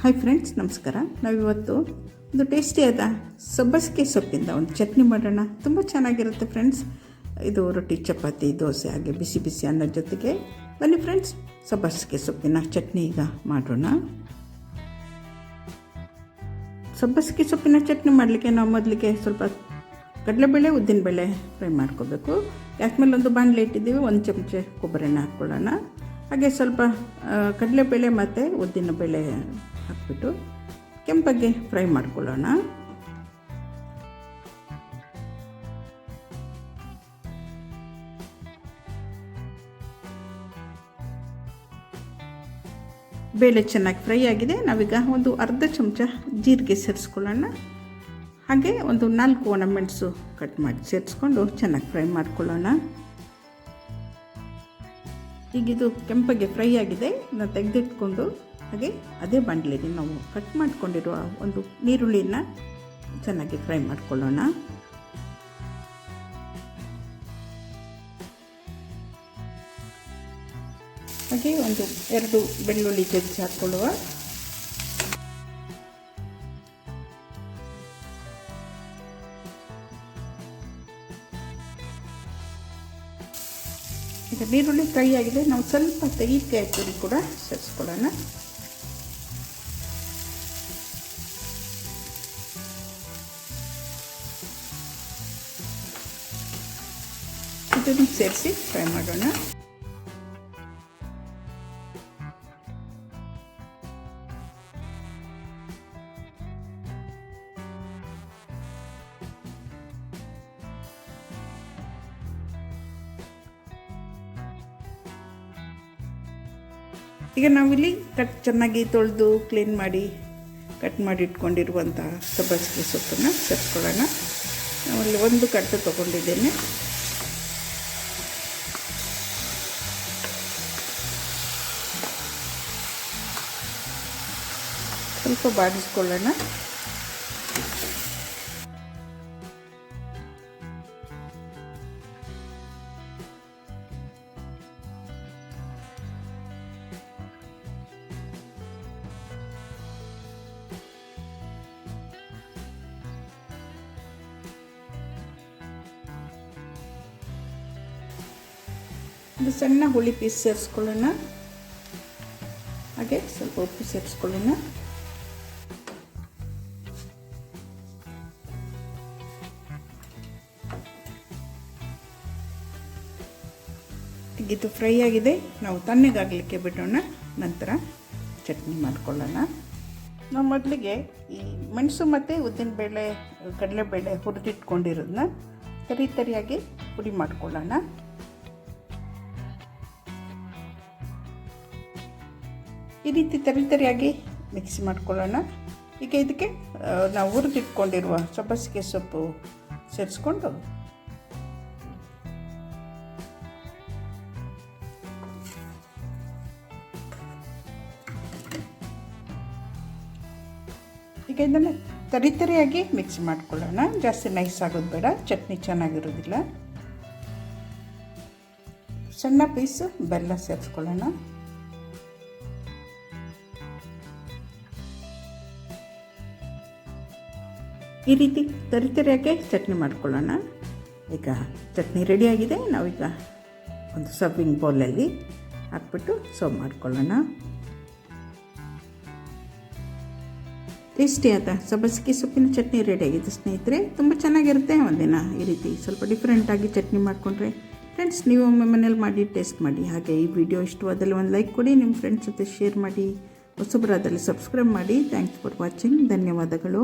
Hi friends ನಮಸ್ಕಾರ. ನಾವಿವತ್ತು ಒಂದು ಟೇಸ್ಟಿಯಾದ ಸಬ್ಬಸಿಗೆ ಸೊಪ್ಪಿಂದ ಒಂದು ಚಟ್ನಿ ಮಾಡೋಣ. ತುಂಬ ಚೆನ್ನಾಗಿರುತ್ತೆ ಫ್ರೆಂಡ್ಸ್ ಇದು ರೊಟ್ಟಿ, ಚಪಾತಿ, ದೋಸೆ, ಹಾಗೆ ಬಿಸಿ ಬಿಸಿ ಅನ್ನ ಜೊತೆಗೆ. ಬನ್ನಿ ಫ್ರೆಂಡ್ಸ್ ಸಬ್ಬಸಿಗೆ ಸೊಪ್ಪಿನ ಚಟ್ನಿ ಈಗ ಮಾಡೋಣ. ಸಬ್ಬಸಿಗೆ ಸೊಪ್ಪಿನ ಚಟ್ನಿ ಮಾಡಲಿಕ್ಕೆ ನಾವು ಮೊದಲಿಗೆ ಸ್ವಲ್ಪ ಕಡಲೆಬೇಳೆ, ಉದ್ದಿನಬೇಳೆ ಫ್ರೈ ಮಾಡ್ಕೋಬೇಕು. ಯಾಕೆ ಒಂದು ಬಾಣಲೆ ಇಟ್ಟಿದ್ದೀವಿ, ಒಂದು ಚಮಚ ಕೊಬ್ಬರಿ ಹಾಕ್ಕೊಳ್ಳೋಣ. ಹಾಗೆ ಸ್ವಲ್ಪ ಕಡಲೆಬೇಳೆ ಮತ್ತು ಉದ್ದಿನಬೇಳೆ ಹಾಕ್ಬಿಟ್ಟು ಕೆಂಪಗೆ ಫ್ರೈ ಮಾಡ್ಕೊಳ್ಳೋಣ. ಬೇಳೆ ಚೆನ್ನಾಗಿ ಫ್ರೈ ಆಗಿದೆ. ನಾವೀಗ ಒಂದು ಅರ್ಧ ಚಮಚ ಜೀರಿಗೆ ಸೇರಿಸ್ಕೊಳ್ಳೋಣ. ಹಾಗೆ ಒಂದು ನಾಲ್ಕು ಒಣಮೆಣಸು ಕಟ್ ಮಾಡಿ ಸೇರಿಸ್ಕೊಂಡು ಚೆನ್ನಾಗಿ ಫ್ರೈ ಮಾಡ್ಕೊಳ್ಳೋಣ. ಈಗ ಇದು ಕೆಂಪಗೆ ಫ್ರೈ ಆಗಿದೆ. ಇದನ್ನು ತೆಗೆದಿಟ್ಕೊಂಡು ಹಾಗೆ ಅದೇ ಬಾಣಲೆಗೆ ನಾವು ಕಟ್ ಮಾಡಿಕೊಂಡಿರುವ ಒಂದು ನೀರುಳ್ಳಿನ ಚೆನ್ನಾಗಿ ಫ್ರೈ ಮಾಡಿಕೊಳ್ಳೋಣ. ಹಾಗೆ ಒಂದು ಎರಡು ಬೆಳ್ಳುಳ್ಳಿ ಜಜ್ಜಿ ಹಾಕ್ಕೊಳ್ಳುವ ಈಗ ನೀರುಳ್ಳಿ ಫ್ರೈ ಆಗಿದೆ. ನಾವು ಸ್ವಲ್ಪ ತೆಂಗಿನಕಾಯಿ ತುರಿ ಕೂಡ ಸೇರಿಸ್ಕೊಳ್ಳೋಣ. ಇದನ್ನು ಸೇರಿಸಿ ಫ್ರೈ ಮಾಡೋಣ. ಈಗ ನಾವಿಲ್ಲಿ ಕಟ್ ಚೆನ್ನಾಗಿ ತೊಳೆದು ಕ್ಲೀನ್ ಮಾಡಿ ಕಟ್ ಮಾಡಿ ಇಟ್ಕೊಂಡಿರುವಂಥ ಸಬ್ಬಸಿಗೆ ಸೊಪ್ಪನ್ನು ಸೇರಿಸ್ಕೊಳ್ಳೋಣ. ನಾವಲ್ಲಿ ಒಂದು ಕಟ್ಟು ತೊಗೊಂಡಿದ್ದೇನೆ. ಸ್ವಲ್ಪ ಬಾಡಿಸ್ಕೊಳ್ಳೋಣ. ಒಂದು ಸಣ್ಣ ಹುಳಿ ಪೀಸ್ ಸೇರಿಸ್ಕೊಳ್ಳೋಣ. ಹಾಗೆ ಸ್ವಲ್ಪ ಉಪ್ಪು ಸೇರಿಸ್ಕೊಳ್ಳೋಣ. ಇದು ಫ್ರೈ ಆಗಿದೆ. ನಾವು ತಣ್ಣಗಾಗಲಿಕ್ಕೆ ಬಿಡೋಣ. ನಂತರ ಚಟ್ನಿ ಮಾಡ್ಕೊಳ್ಳೋಣ. ನಾವು ಮೊದಲಿಗೆ ಈ ಮೆಣಸು ಮತ್ತು ಉದ್ದಿನಬೇಳೆ ಕಡಲೆಬೇಳೆ ಹುರಿದಿಟ್ಕೊಂಡಿರೋದನ್ನ ತರಿ ತರಿಯಾಗಿ ಪುಡಿ ಮಾಡ್ಕೊಳ್ಳೋಣ. ಈ ರೀತಿ ತರಿ ತರಿಯಾಗಿ ಮಿಕ್ಸ್ ಮಾಡ್ಕೊಳ್ಳೋಣ. ಈಗ ಇದಕ್ಕೆ ನಾವು ಹುರಿದಿಟ್ಕೊಂಡಿರುವ ಸಬ್ಬಸಿಗೆ ಸೊಪ್ಪು ಸೇರಿಸ್ಕೊಂಡು ಇದನ್ನು ತರಿ ತರಿಯಾಗಿ ಮಿಕ್ಸ್ ಮಾಡ್ಕೊಳ್ಳೋಣ. ಜಾಸ್ತಿ ನೈಸ್ ಆಗೋದು ಬೇಡ, ಚಟ್ನಿ ಚೆನ್ನಾಗಿರೋದಿಲ್ಲ. ಸಣ್ಣ ಪೀಸು ಬೆಲ್ಲ ಸೇರಿಸ್ಕೊಳ್ಳೋಣ. ಈ ರೀತಿ ತರಿ ತರಿಯಾಗೆ ಚಟ್ನಿ ಮಾಡ್ಕೊಳ್ಳೋಣ. ಈಗ ಚಟ್ನಿ ರೆಡಿಯಾಗಿದೆ ನಾವೀಗ ಒಂದು ಸರ್ವಿಂಗ್ ಬೌಲಲ್ಲಿ ಹಾಕ್ಬಿಟ್ಟು ಸರ್ವ್ ಮಾಡ್ಕೊಳ್ಳೋಣ. ಟೇಸ್ಟಿಯಾದ ಸಬ್ಬಸಿಗೆ ಸೊಪ್ಪಿನ ಚಟ್ನಿ ರೆಡಿಯಾಗಿದೆ ಸ್ನೇಹಿತರೆ. ತುಂಬ ಚೆನ್ನಾಗಿರುತ್ತೆ ಒಂದಿನ ಈ ರೀತಿ ಸ್ವಲ್ಪ ಡಿಫ್ರೆಂಟಾಗಿ ಚಟ್ನಿ ಮಾಡಿಕೊಂಡ್ರೆ. ಫ್ರೆಂಡ್ಸ್ ನೀವು ಒಮ್ಮೆ ಮನೇಲಿ ಮಾಡಿ ಟೇಸ್ಟ್ ಮಾಡಿ. ಹಾಗೆ ಈ ವಿಡಿಯೋ ಇಷ್ಟವಾದಲ್ಲಿ ಒಂದು ಲೈಕ್ ಕೊಡಿ, ನಿಮ್ಮ ಫ್ರೆಂಡ್ಸ್ ಜೊತೆ ಶೇರ್ ಮಾಡಿ, ಹೊಸಬರಾದಲ್ಲಿ ಸಬ್ಸ್ಕ್ರೈಬ್ ಮಾಡಿ. ಥ್ಯಾಂಕ್ಸ್ ಫಾರ್ ವಾಚಿಂಗ್ ಧನ್ಯವಾದಗಳು.